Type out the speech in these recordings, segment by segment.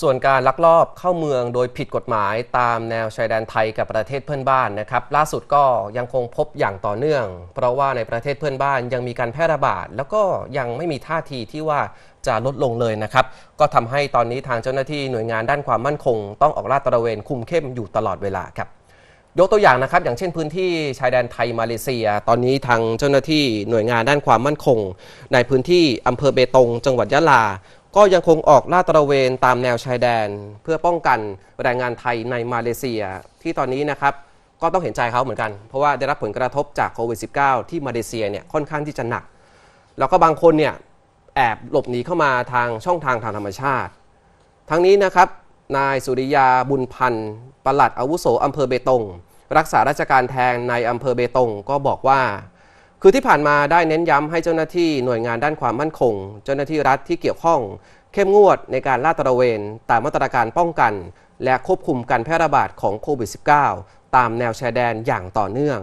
ส่วนการลักลอบเข้าเมืองโดยผิดกฎหมายตามแนวชายแดนไทยกับประเทศเพื่อนบ้านนะครับ ล่าสุดก็ยังคงพบอย่างต่อเนื่อง เพราะว่าในประเทศเพื่อนบ้านยังมีการแพร่ระบาด แล้วก็ยังไม่มีท่าทีที่ว่าจะลดลงเลยนะครับ ก็ทำให้ตอนนี้ทางเจ้าหน้าที่หน่วยงานด้านความมั่นคง ต้องออกลาดตระเวนคุมเข้มอยู่ตลอดเวลาครับยกตัวอย่างนะครับ อย่างเช่นพื้นที่ชายแดนไทยมาเลเซีย ตอนนี้ทางเจ้าหน้าที่หน่วยงานด้านความมั่นคง ในพื้นที่อำเภอเบตง จังหวัดยะลา ก็ยังคงออกลาดตระเวนตามแนวชายแดน เพื่อป้องกันแรงงานไทยในมาเลเซีย ที่ตอนนี้นะครับก็ต้องเห็นใจเขาเหมือนกัน เพราะว่าได้รับผลกระทบจากโควิด -19 ที่มาเลเซียเนี่ยค่อนข้างที่จะหนัก แล้วก็บางคนเนี่ยแอบหลบหนีเข้ามาทางช่องทางทางธรรมชาติ ทั้งนี้นะครับนายสุริยาบุญพันธ์ปลัดอาวุโสอำเภอเบตง รักษาราชการแทนในอำเภอเบตงก็บอกว่า คือที่ผ่านมาได้เน้นย้ำให้เจ้าหน้าที่หน่วยงานด้านความมั่นคง เจ้าหน้าที่รัฐที่เกี่ยวข้อง เข้มงวดในการลาดตระเวนตามมาตรการป้องกัน และควบคุมการแพร่ระบาดของโควิด -19 ตามแนวชายแดนอย่างต่อเนื่อง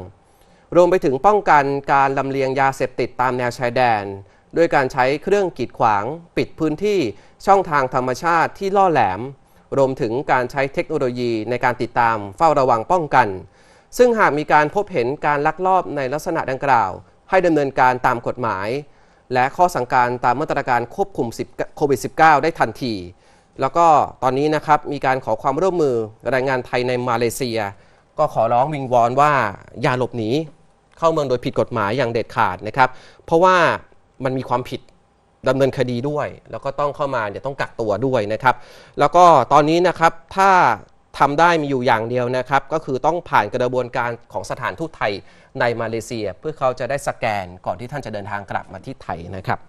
รวมไปถึงป้องกันการลำเลียงยาเสพติดตามแนวชายแดน ด้วยการใช้เครื่องกีดขวาง ปิดพื้นที่ช่องทางธรรมชาติที่ล่อแหลม รวมถึงการใช้เทคโนโลยีในการติดตามเฝ้าระวังป้องกัน ซึ่งหากมีการพบเห็นการลักลอบในลักษณะดังกล่าว ให้ดำเนินการตามกฎหมาย และข้อสั่งการตามมาตรการควบคุมโควิด -19 ได้ทันที แล้วก็ตอนนี้นะครับมีการขอความร่วมมือแรงงานไทยในมาเลเซีย ก็ขอร้องวิงวอนว่าอย่าหลบหนีเข้าเมืองโดยผิดกฎหมายอย่างเด็ดขาดนะครับ เพราะว่ามันมีความผิดดำเนินคดีด้วย แล้วก็ต้องเข้ามาเนี่ยต้องกักตัวด้วยนะครับ แล้วก็ตอนนี้นะครับถ้า ทำได้มีอยู่อย่างเดียวนะครับ ก็คือต้องผ่านกระบวนการของสถานทูตไทยในมาเลเซีย เพื่อเขาจะได้สแกนก่อนที่ท่านจะเดินทางกลับมาที่ไทยนะครับ